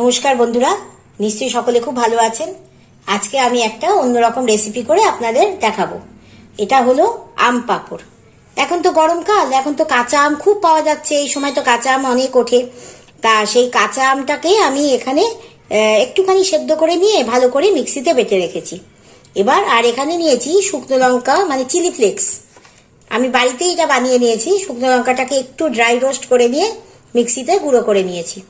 নমস্কার বন্ধুরা, নিশ্চয়ই সকলে খুব ভালো আছেন। আজকে আমি একটা অন্যরকম রেসিপি করে আপনাদের দেখাবো। এটা হলো আম পাঁপড়। এখন তো গরমকাল এখন তো কাঁচা আম খুব পাওয়া যাচ্ছে, এই সময় তো কাঁচা আম অনেক ওঠে। তা সেই কাঁচা আমটাকে আমি এখানে একটুখানি সেদ্ধ করে নিয়ে ভালো করে মিক্সিতে বেটে রেখেছি। এবার আর এখানে নিয়েছি শুকনো লঙ্কা মানে চিলি ফ্লেক্স আমি বাড়িতেই এটা বানিয়ে নিয়েছি, শুকনো লঙ্কাটাকে একটু ড্রাই রোস্ট করে নিয়ে মিক্সিতে গুঁড়ো করে নিয়েছি।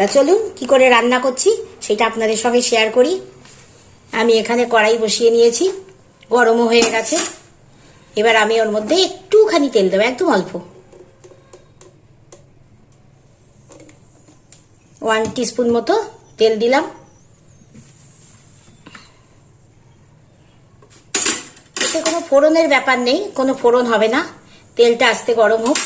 তা চলুন, কি করে রান্না করছি সেটা আপনাদের সঙ্গে শেয়ার করি। আমি এখানে কড়াই বসিয়ে নিয়েছি, গরমও হয়ে গেছে। এবার আমি ওর মধ্যে একটুখানি তেল দেবো, একদম অল্প। ওয়ান টিস্পুন মতো তেল দিলাম। এতে কোনো ফোড়নের ব্যাপার নেই, কোনো ফোড়ন হবে না। তেলটা আস্তে গরম হোক।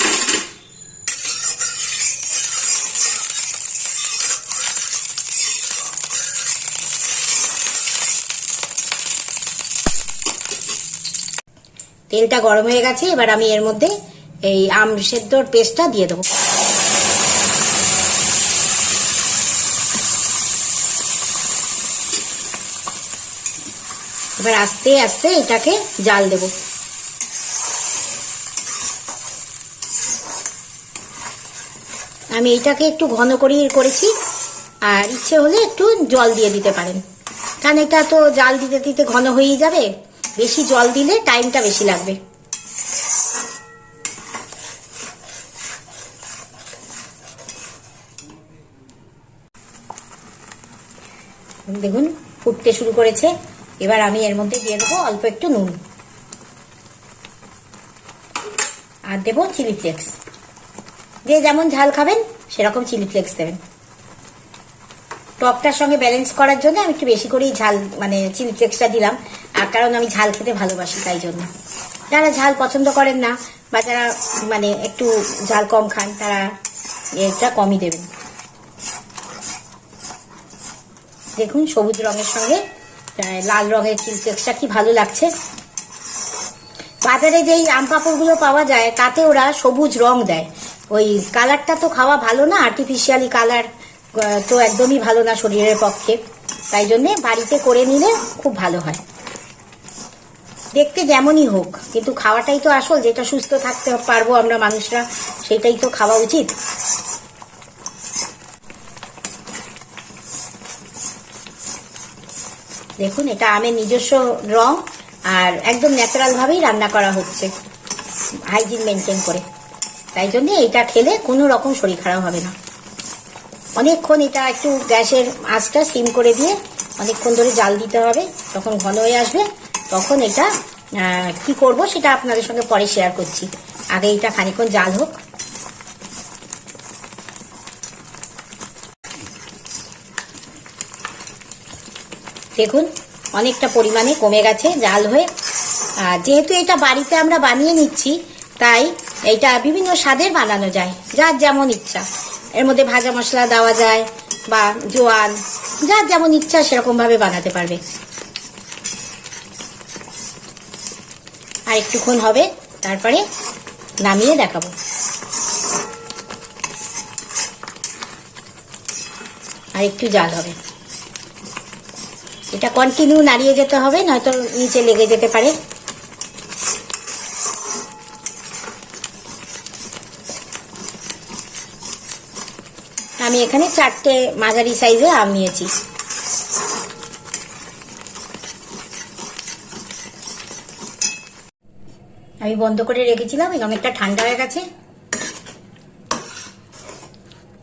তেলটা গরম হয়ে গেছে, এবার আমি এর মধ্যে এই আম সেদ্ধর পেস্টটা দিয়ে দেবো। এবার আস্তে আস্তে এটাকে জাল দেব। আমি এইটাকে একটু ঘন করে করেছি, আর ইচ্ছে হলে একটু জল দিয়ে দিতে পারেন। কারণ এটা তো জাল দিতে দিতে ঘন হয়েই যাবে। বেশি জল দিলে টাইমটা বেশি লাগবে। দেখুন, ফুটতে শুরু করেছে। এবার আমি এর মধ্যে দিয়ে দেবো অল্প একটু নুন। আর দেবো চিলি ফ্লেক্স। যে যেমন ঝাল খাবেন, সেরকম চিলি ফ্লেক্স দেবেন। টকটার সঙ্গে ব্যালেন্স করার জন্য আমি একটু বেশি করেই ঝাল মানে চিলি ফ্লেক্সটা দিলাম। আর কারণ আমি ঝাল খেতে ভালোবাসি তাই জন্য। যারা ঝাল পছন্দ করেন না, বা যারা মানে একটু ঝাল কম খান, তারা এটা কমই দেবেন। দেখুন, সবুজ রঙের সঙ্গে লাল রঙের চিলি ফ্লেক্সটা কি ভালো লাগছে। বাজারে যেই আম পাঁপড়গুলো পাওয়া যায়, তাতে ওরা সবুজ রং দেয়। ওই কালারটা তো খাওয়া ভালো না আর্টিফিশিয়ালি কালার তো একদমই ভালো না শরীরের পক্ষে। তাই জন্যে বাড়িতে করে নিলে খুব ভালো হয়। দেখতে যেমনই হোক, কিন্তু খাওয়াটাই তো আসল, যেটা সুস্থ থাকতে পারব আমরা মানুষরা, সেটাই তো খাওয়া উচিত। দেখুন, এটা আমের নিজস্ব রং, আর একদম ন্যাচারাল ভাবেই রান্না করা হচ্ছে হাইজিন মেনটেন করে। তাই জন্য এটা খেলে কোনো রকম শরীর খারাপ হবে না। অনেকক্ষণ এটা একটু গ্যাসের আঁচটা সিম করে দিয়ে অনেকক্ষণ ধরে জাল দিতে হবে তখন ঘন হয়ে আসবে তখন এটা কি করব সেটা আপনাদের সঙ্গে পরে শেয়ার করছি। আগে এটা খানিক্ষণ জাল হোক। দেখুন, অনেকটা পরিমাণে কমে গেছে জাল হয়ে। যেহেতু এটা বাড়িতে আমরা বানিয়ে নিচ্ছি, তাই এটা বিভিন্ন স্বাদের বানানো যায়, যার যেমন ইচ্ছা। এর মধ্যে ভাজা মশলা দেওয়া যায় বা জোয়ান, যার যেমন ইচ্ছা সেরকম ভাবে বানাতে পারবে। আর একটুক্ষণ হবে, তারপরে নামিয়ে দেখাবো। আর একটু জাল হবে। এটা কন্টিনিউ নাড়িয়ে যেতে হবে, নয়তো নিচে লেগে যেতে পারে। আমি এখানে চারটে মাঝারি সাইজে আম নিয়েছি। আমি বন্ধ করে রেখেছিলাম অনেকটা ঠান্ডা হয়ে গেছে।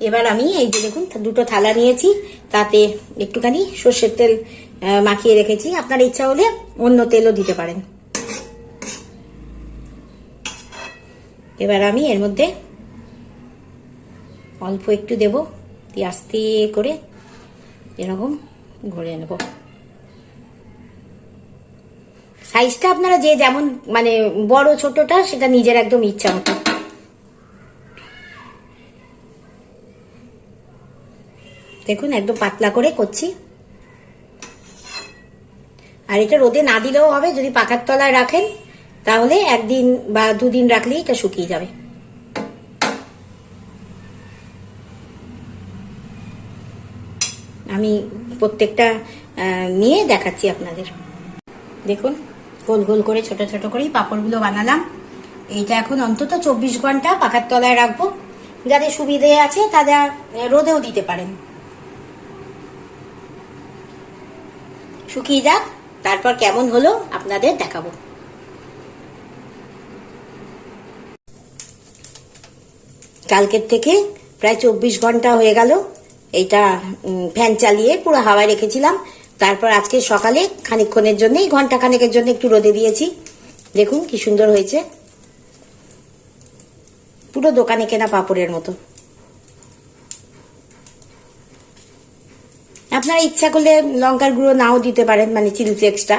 এবার আমি এই যে দেখুন, দুটো থালা নিয়েছি, তাতে একটুখানি সর্ষের তেল মাখিয়ে রেখেছি। আপনার ইচ্ছা হলে অন্য তেলও দিতে পারেন। এবার আমি এর মধ্যে অল্প একটু দেব দিয়ে আস্তে করে এরকম ঘুরে নেব। সাইজটা আপনারা যে যেমন মানে বড় ছোটটা, সেটা নিজের একদম ইচ্ছা মতো। দেখুন, একদম পাতলা করে করছি। আর এটা রোদে না দিলেও হবে, যদি পাকার তলায় রাখেন, তাহলে একদিন বা দুদিন রাখলেই এটা শুকিয়ে যাবে। আমি প্রত্যেকটা নিয়ে দেখাচ্ছি আপনাদের। দেখুন, গোল গোল করে ছোট ছোট করেই পাঁপড়গুলো বানালাম। এইটা এখন অন্তত চব্বিশ ঘণ্টা পাখার তলায় রাখব। যাদের সুবিধে আছে, তারা রোদেও দিতে পারেন। শুকিয়ে যাক, তারপর কেমন হলো আপনাদের দেখাবো। কালকের থেকে প্রায় চব্বিশ ঘণ্টা হয়ে গেল। এইটা ফ্যান চালিয়ে পুরো হাওয়ায় রেখেছিলাম। তারপর আজকে সকালে খানিকক্ষণের জন্য ঘণ্টা খানেকের জন্য একটু রোদে দিয়েছি। দেখুন কি সুন্দর হয়েছে। পুরো দোকানে কেনা পাপড়ের মতো। আপনারা ইচ্ছা করলে লঙ্কার গুঁড়ো নাও দিতে পারেন মানে চিলি ফ্লেক্সটা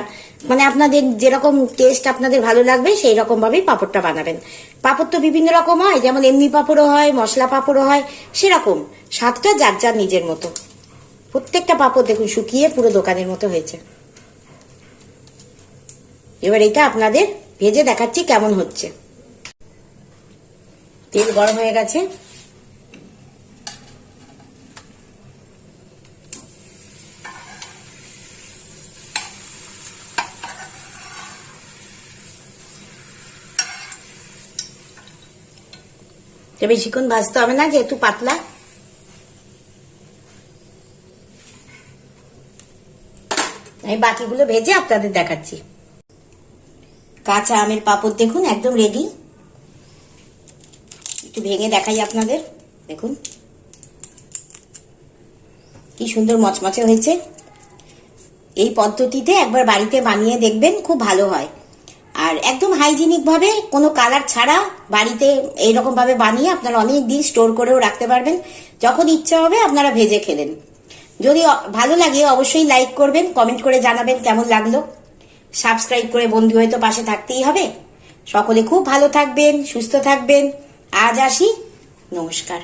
মানে আপনাদের যেরকম টেস্ট আপনাদের ভালো লাগবে সেই রকম ভাবেই পাঁপড়টা বানাবেন। পাঁপড় তো বিভিন্ন রকম হয়, যেমন এমনি পাঁপড়ও হয়, মশলা পাঁপড়ও হয়, সেরকম। স্বাদটা যার যার নিজের মতো। প্রত্যেকটা পাঁপড় দেখুন, শুকিয়ে পুরো দোকানের মতো হয়েছে। এবার এটা আপনাদের ভেজে দেখাচ্ছি কেমন হচ্ছে। তেল গরম হয়ে গেছে। এটা বেশিক্ষণ ভাজতে হবে না, যেহেতু পাতলা। আমি বাকিগুলো ভেজে আপনাদের দেখাচ্ছি। কাঁচা আমের পাপড় দেখুন, একদম রেডি একটু ভেঙে দেখাই আপনাদের, দেখুন। কি সুন্দর মচমচে হয়েছে। এই পদ্ধতিতে একবার বাড়িতে বানিয়ে দেখবেন, খুব ভালো হয়। আর একদম হাইজিনিক ভাবে কোনো কালার ছাড়া বাড়িতে এইরকম ভাবে বানিয়ে আপনারা অনেক দিন স্টোর করেও রাখতে পারবেন। যখন ইচ্ছা হবে আপনারা ভেজে খেলেন। যদি ভালো লাগে অবশ্যই লাইক করবেন কমেন্ট করে জানাবেন কেমন লাগল। সাবস্ক্রাইব করে বন্ধু হয়তো পাশে থাকতেই হবে। সকলে খুব ভালো থাকবেন, সুস্থ থাকবেন। আজ আসি। নমস্কার।